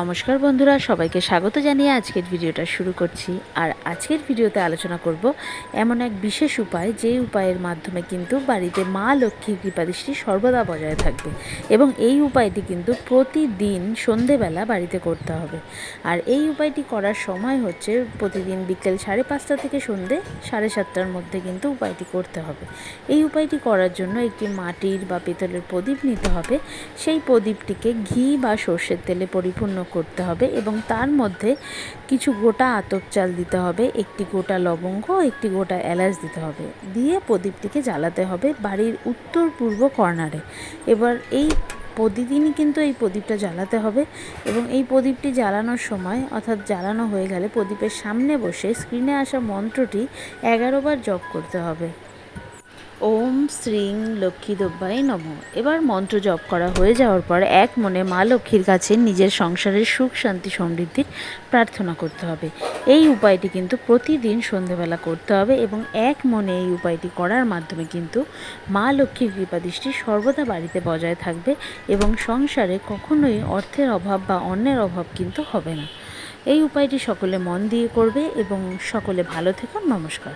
নমস্কার বন্ধুরা, সবাইকে স্বাগত জানিয়ে আজকের ভিডিওটা শুরু করছি। আর আজকের ভিডিওতে আলোচনা করব এমন এক বিশেষ উপায় যে উপায়ের মাধ্যমে কিন্তু বাড়িতে মা লক্ষ্মীর কৃপাদৃষ্টি সর্বদা বজায় থাকবে এবং এই উপায়টি কিন্তু প্রতিদিন সন্ধেবেলা বাড়িতে করতে হবে। আর এই উপায়টি করার সময় হচ্ছে প্রতিদিন বিকেল সাড়ে পাঁচটা থেকে সন্ধে সাড়ে সাতটার মধ্যে কিন্তু উপায়টি করতে হবে। এই উপায়টি করার জন্য একটি মাটির বা পেতলের প্রদীপ নিতে হবে। সেই প্রদীপটিকে ঘি বা সর্ষের তেলে পরিপূর্ণ করতে হবে এবং তার মধ্যে কিছু গোটা আতপ চাল দিতে হবে, একটি গোটা লবঙ্গ, একটি গোটা এলাচ দিতে হবে। দিয়ে প্রদীপটিকে জ্বালাতে হবে বাড়ির উত্তর পূর্ব কর্নারে। এবার এই প্রতিদিনই কিন্তু এই প্রদীপটা জ্বালাতে হবে এবং এই প্রদীপটি জ্বালানোর সময়, অর্থাৎ জ্বালানো হয়ে গেলে প্রদীপের সামনে বসে স্ক্রিনে আসা মন্ত্রটি এগারো বার জপ করতে হবে। ওম শ্রীং লক্ষ্মী দব্বাই নম। এবার মন্ত্র জপ করা হয়ে যাওয়ার পর এক মনে মা লক্ষ্মীর কাছে নিজের সংসারের সুখ, শান্তি, সমৃদ্ধির প্রার্থনা করতে হবে। এই উপায়টি কিন্তু প্রতিদিন সন্ধেবেলা করতে হবে এবং এক মনে এই উপায়টি করার মাধ্যমে কিন্তু মা লক্ষ্মীর কৃপাদৃষ্টি সর্বদা বাড়িতে বজায় থাকবে এবং সংসারে কখনোই অর্থের অভাব বা অন্যের অভাব কিন্তু হবে না। এই উপায়টি সকলে মন দিয়ে করবে এবং সকলে ভালো থেকো। নমস্কার।